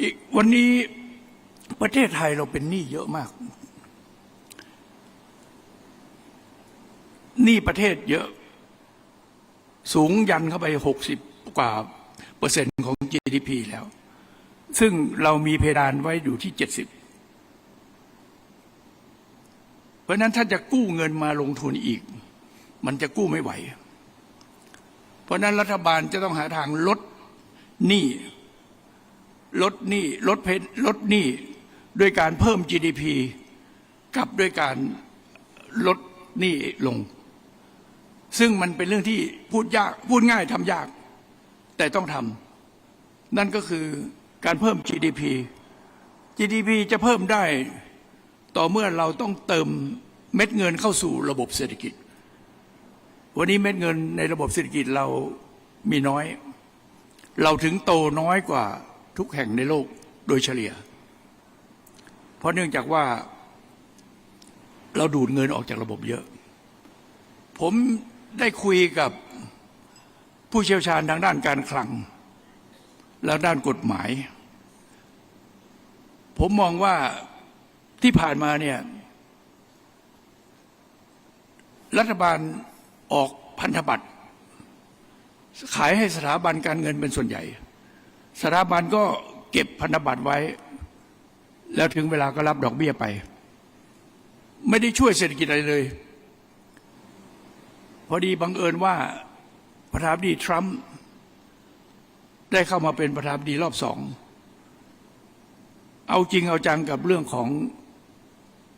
อีกวันนี้ประเทศไทยเราเป็นหนี้เยอะมากหนี้ประเทศเยอะ สูงยันเข้าไปหกสิบกว่าเปอร์เซ็นต์ของ GDP แล้ว ซึ่งเรามีเพดานไว้อยู่ที่เจ็ดสิบเพราะนั้นถ้าจะกู้เงินมาลงทุนอีก มันจะกู้ไม่ไหว เพราะนั้นรัฐบาลจะต้องหาทางลดหนี้ ลดหนี้ลดเพนลดหนี้ด้วยการเพิ่ม GDP กับด้วยการลดหนี้ลง ซึ่งมันเป็นเรื่องที่พูดยากพูดง่ายทำยาก แต่ต้องทำนั่นก็คือการเพิ่ม GDP GDP จะเพิ่มได้ต่อเมื่อเราต้องเติมเม็ดเงินเข้าสู่ระบบเศรษฐกิจ วันนี้เม็ดเงินในระบบเศรษฐกิจเรามีน้อย เราถึงโตน้อยกว่า ทุกแห่งในโลกโดยเฉลี่ย เพราะเนื่องจากว่าเราดูดเงินออกจากระบบเยอะ ผมได้คุยกับผู้เชี่ยวชาญทางด้านการคลัง และด้านกฎหมาย ผมมองว่าที่ผ่านมาเนี่ยรัฐบาลออกพันธบัตรขายให้สถาบันการเงินเป็นส่วนใหญ่ สถาบันก็เก็บพันธบัตรไว้ แล้วถึงเวลาก็รับดอกเบี้ยไป ไม่ได้ช่วยเศรษฐกิจอะไรเลย พอดีบังเอิญว่าประธานาธิบดีทรัมป์ได้เข้ามาเป็นประธานาธิบดีรอบสอง เอาจริงเอาจังกับเรื่องของ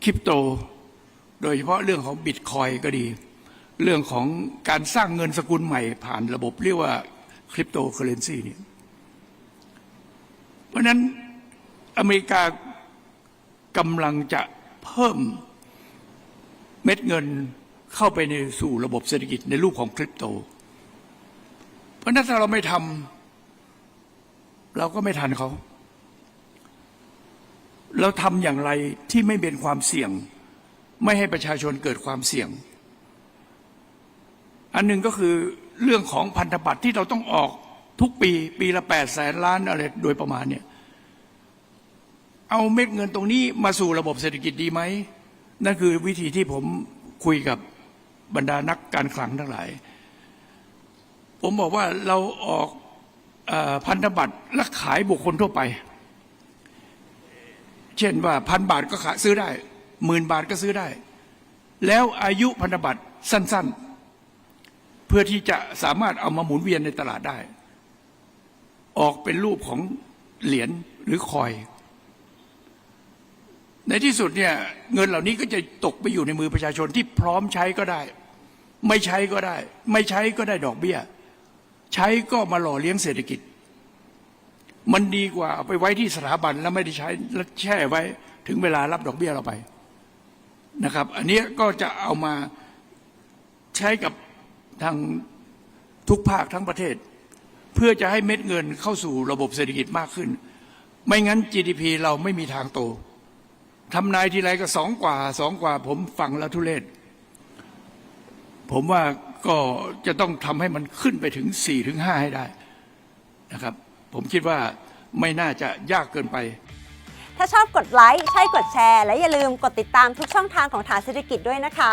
คริปโต โดยเฉพาะเรื่องของบิตคอยก็ดี เรื่องของการสร้างเงินสกุลใหม่ผ่านระบบเรียกว่าคริปโตเคอเรนซีเนี่ย เพราะนั้นอเมริกากำลังจะเพิ่มเม็ดเงินเข้าไปในสู่ระบบเศรษฐกิจในรูปของคริปโต เพราะฉะนั้นถ้าเราไม่ทำเราก็ไม่ทันเขา เราทำอย่างไรที่ไม่เป็นความเสี่ยง ไม่ให้ประชาชนเกิดความเสี่ยง อันหนึ่งก็คือเรื่องของพันธบัตรที่เราต้องออก ทุกปีปีละแปดแสนล้านอะไรโดยประมาณเนี่ยเอาเม็ดเงินตรงนี้มาสู่ระบบเศรษฐกิจดีไหมนั่นคือวิธีที่ผมคุยกับบรรดานักการคลังทั้งหลาย ผมบอกว่าเราออกอพันธบัตรและขายบุคคลทั่วไป เช่นว่าพันบาทก็ขายซื้อได้หมื่นบาทก็ซื้อได้ แล้วอายุพันธบัตรสั้น ๆ เพื่อที่จะสามารถเอามาหมุนเวียนในตลาดได้ ออกเป็นรูปของเหรียญหรือคอย ในที่สุดเนี่ยเงินเหล่านี้ก็จะตกไปอยู่ในมือประชาชนที่พร้อมใช้ก็ได้ ไม่ใช้ก็ได้ ไม่ใช้ก็ได้ดอกเบี้ย ใช้ก็มาหล่อเลี้ยงเศรษฐกิจ มันดีกว่าเอาไปไว้ที่สถาบันแล้วไม่ได้ใช้แล้วแช่ไว้ถึงเวลารับดอกเบี้ยเราไปนะครับ อันนี้ก็จะเอามาใช้กับทางทุกภาคทั้งประเทศ เพื่อจะให้เม็ดเงินเข้าสู่ระบบเศรษฐกิจมากขึ้น ไม่งั้น GDP เราไม่มีทางโตทำนายทีไรก็สองกว่าสองกว่า ผมฟังแล้วทุเรศผมว่าก็จะต้องทำให้มันขึ้นไปถึงสี่ถึงห้าให้ได้นะครับ ผมคิดว่าไม่น่าจะยากเกินไป ถ้าชอบกดไลค์ใช่กดแชร์ และอย่าลืมกดติดตามทุกช่องทางของฐานเศรษฐกิจด้วยนะคะ